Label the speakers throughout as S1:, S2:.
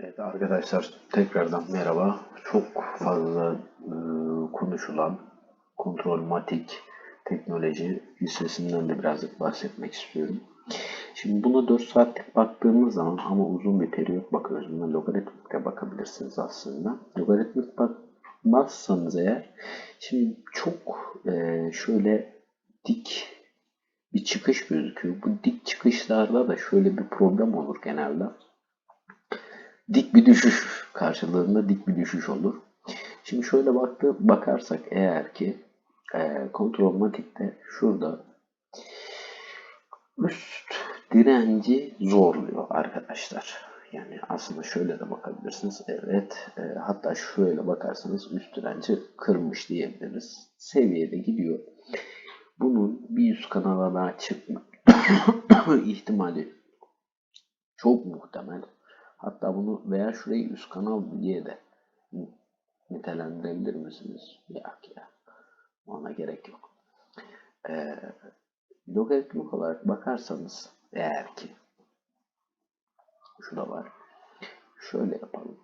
S1: Evet arkadaşlar tekrardan merhaba. Çok fazla e, konuşulan kontrolmatik teknoloji listesinden de birazcık bahsetmek istiyorum. Şimdi buna 4 saatlik baktığımız zaman ama uzun bir periyot bakıyoruz. Buna logaritmikte bakabilirsiniz aslında. Logaritmik bakmazsanız eğer şimdi çok e, şöyle dik bir çıkış gözüküyor. Bu dik çıkışlarda da şöyle bir problem olur genelde dik bir düşüş karşılığında dik bir düşüş olur. Şimdi şöyle baktı, bakarsak eğer ki e, kontrolmatikte şurada üst direnci zorluyor arkadaşlar. Yani aslında şöyle de bakabilirsiniz. Evet. E, hatta şöyle bakarsanız üst direnci kırmış diyebiliriz. Seviyede gidiyor. Bunun bir üst kanala daha çıkma ihtimali çok muhtemel. Hatta bunu veya şurayı üst kanal diye de nitelendirebilir misiniz? Yok ya. Ona gerek yok. Ee, logaritmik olarak bakarsanız eğer ki şu var. Şöyle yapalım.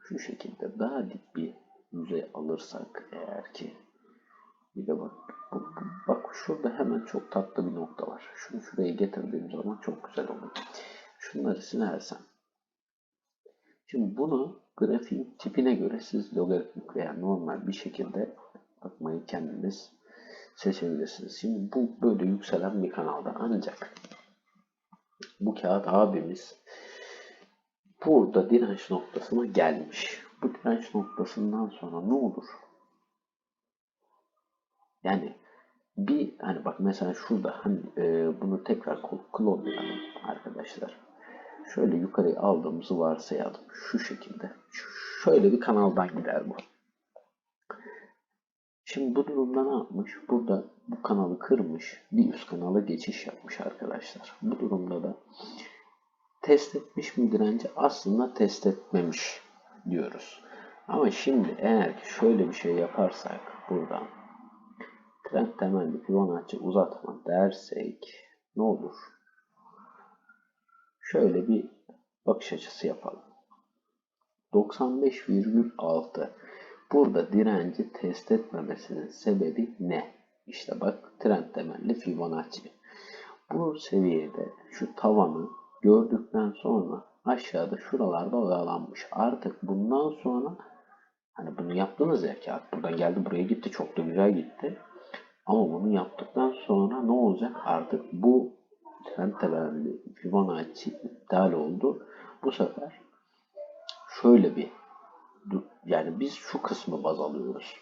S1: Şu şekilde daha dik bir yüzey alırsak eğer ki bir de bak, bu, bak şurada hemen çok tatlı bir nokta var. Şunu şuraya getirdiğim zaman çok güzel olur. Şunları silersem. Şimdi bunu grafiğin tipine göre siz logaritmik veya normal bir şekilde bakmayı kendiniz seçebilirsiniz. Şimdi bu böyle yükselen bir kanalda ancak bu kağıt abimiz burada direnç noktasına gelmiş. Bu direnç noktasından sonra ne olur? Yani bir hani bak mesela şurada hani e, bunu tekrar klonlayalım arkadaşlar. Şöyle yukarıya aldığımızı varsayalım. Şu şekilde. Şöyle bir kanaldan gider bu. Şimdi bu durumda ne yapmış? Burada bu kanalı kırmış. Bir üst kanala geçiş yapmış arkadaşlar. Bu durumda da test etmiş mi direnci? Aslında test etmemiş diyoruz. Ama şimdi eğer ki şöyle bir şey yaparsak buradan trend temelli Fibonacci uzatma dersek ne olur? Şöyle bir bakış açısı yapalım. 95,6 Burada direnci test etmemesinin sebebi ne? İşte bak trend temelli Fibonacci. Bu seviyede şu tavanı gördükten sonra aşağıda şuralarda oyalanmış. Artık bundan sonra hani bunu yaptınız ya kağıt buradan geldi buraya gitti çok da güzel gitti. Ama bunu yaptıktan sonra ne olacak? Artık bu trend temelli Fibonacci iptal oldu. Bu sefer şöyle bir yani biz şu kısmı baz alıyoruz.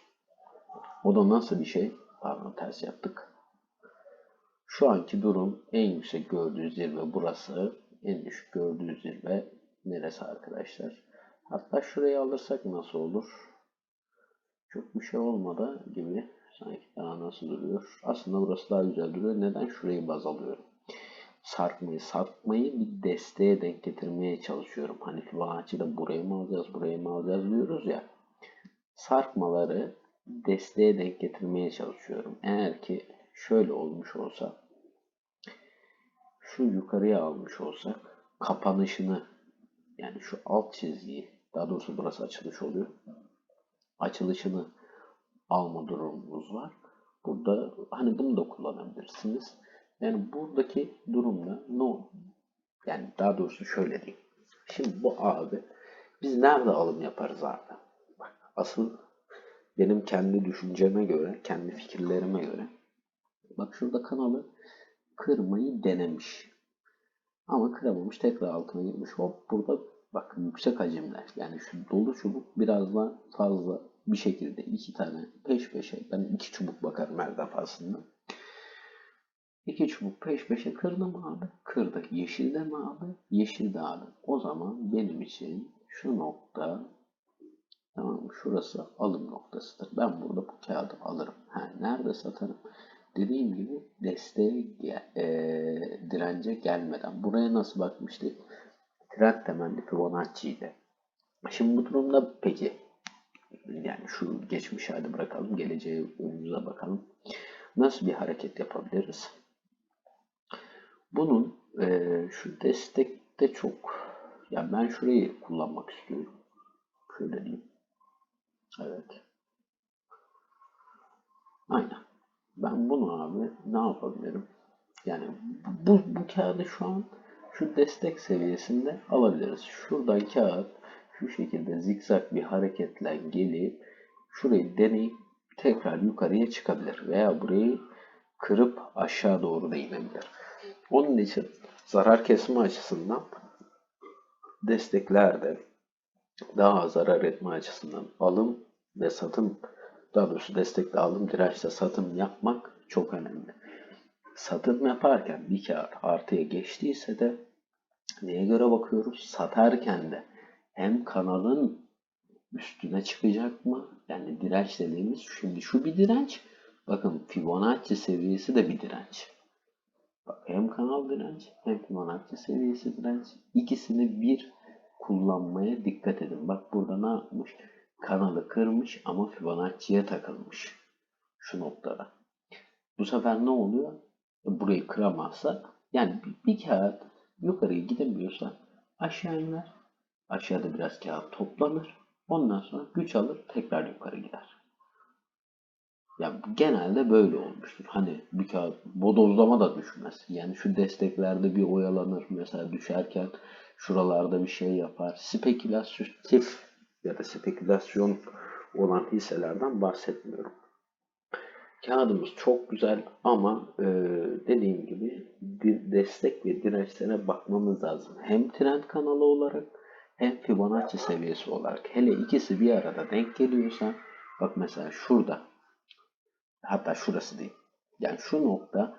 S1: O da nasıl bir şey? Pardon ters yaptık. Şu anki durum en yüksek gördüğü zirve burası. En düşük gördüğü zirve neresi arkadaşlar? Hatta şurayı alırsak nasıl olur? Çok bir şey olmadı gibi. Sanki daha nasıl duruyor? Aslında burası daha güzel duruyor. Neden? Şurayı baz alıyorum sarkmayı, sarkmayı bir desteğe denk getirmeye çalışıyorum. Hani Fibonacci'de buraya mı alacağız, buraya mı alacağız diyoruz ya. Sarkmaları desteğe denk getirmeye çalışıyorum. Eğer ki şöyle olmuş olsa, şu yukarıya almış olsak, kapanışını yani şu alt çizgiyi, daha doğrusu burası açılış oluyor. Açılışını alma durumumuz var. Burada hani bunu da kullanabilirsiniz. Yani buradaki durumda no yani daha doğrusu şöyle diyeyim. Şimdi bu abi biz nerede alım yaparız abi? Bak asıl benim kendi düşünceme göre, kendi fikirlerime göre bak şurada kanalı kırmayı denemiş. Ama kıramamış tekrar altına girmiş. Hop burada bak yüksek hacimler. Yani şu dolu çubuk biraz daha fazla bir şekilde iki tane peş peşe ben iki çubuk bakarım her defasında İki çubuk peş peşe kırdım abi. Kırdık. Yeşil de mi abi? Yeşil de abi. O zaman benim için şu nokta tamam mı? Şurası alım noktasıdır. Ben burada bu kağıdı alırım. Ha, nerede satarım? Dediğim gibi desteğe e, dirence gelmeden. Buraya nasıl bakmıştık? Trend temelli Fibonacci ile. Şimdi bu durumda peki yani şu geçmiş hadi bırakalım. Geleceğe önümüze bakalım. Nasıl bir hareket yapabiliriz? Bunun e, şu destekte çok Ya ben şurayı kullanmak istiyorum. Şöyle diyeyim. Evet. Aynen. Ben bunu abi ne yapabilirim? Yani bu, bu kağıdı şu an şu destek seviyesinde alabiliriz. Şuradan kağıt şu şekilde zikzak bir hareketle gelip şurayı deneyip tekrar yukarıya çıkabilir. Veya burayı kırıp aşağı doğru da inebilir. Onun için zarar kesme açısından desteklerde daha zarar etme açısından alım ve satım daha doğrusu destekle alım dirençle satım yapmak çok önemli. Satım yaparken bir kağıt artıya geçtiyse de neye göre bakıyoruz? Satarken de hem kanalın üstüne çıkacak mı? Yani direnç dediğimiz şimdi şu bir direnç. Bakın Fibonacci seviyesi de bir direnç. Hem kanal direnç hem Fibonacci seviyesi direnç. İkisini bir kullanmaya dikkat edin. Bak burada ne yapmış? Kanalı kırmış ama Fibonacci'ye takılmış. Şu noktada. Bu sefer ne oluyor? E, Burayı kıramazsa yani bir, bir kağıt yukarıya gidemiyorsa aşağı iner. Aşağıda biraz kağıt toplanır. Ondan sonra güç alır tekrar yukarı gider. Ya genelde böyle olmuştur. Hani bir kağıt bodozlama da düşmez. Yani şu desteklerde bir oyalanır. Mesela düşerken şuralarda bir şey yapar. Spekülatif ya da spekülasyon olan hisselerden bahsetmiyorum. Kağıdımız çok güzel ama e, dediğim gibi destek ve dirençlere bakmamız lazım. Hem trend kanalı olarak hem Fibonacci seviyesi olarak. Hele ikisi bir arada denk geliyorsa bak mesela şurada hatta şurası değil. Yani şu nokta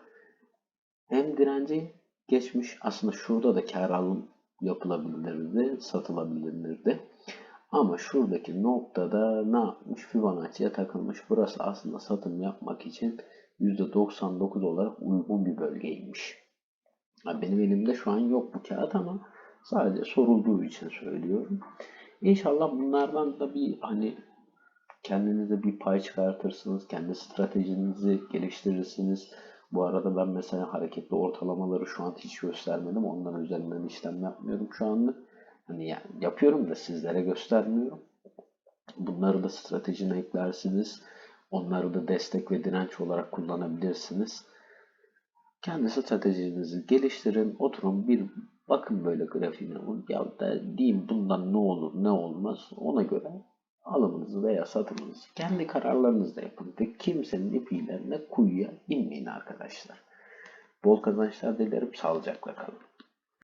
S1: hem direnci geçmiş aslında şurada da kar alım yapılabilirdi, satılabilirdi. Ama şuradaki noktada ne yapmış? Fibonacci'ye takılmış. Burası aslında satım yapmak için %99 olarak uygun bir bölgeymiş. Benim elimde şu an yok bu kağıt ama sadece sorulduğu için söylüyorum. İnşallah bunlardan da bir hani kendinize bir pay çıkartırsınız. Kendi stratejinizi geliştirirsiniz. Bu arada ben mesela hareketli ortalamaları şu an hiç göstermedim. Onların üzerinden işlem yapmıyorum şu anlık. Hani yapıyorum da sizlere göstermiyorum. Bunları da stratejine eklersiniz. Onları da destek ve direnç olarak kullanabilirsiniz. Kendi stratejinizi geliştirin. Oturun bir bakın böyle grafiğine. Ya da diyeyim bundan ne olur ne olmaz. Ona göre alımınızı veya satımınızı kendi kararlarınızla yapın. Ve kimsenin ipiyle ne kuyuya inmeyin arkadaşlar. Bol kazançlar dilerim. Sağlıcakla kalın.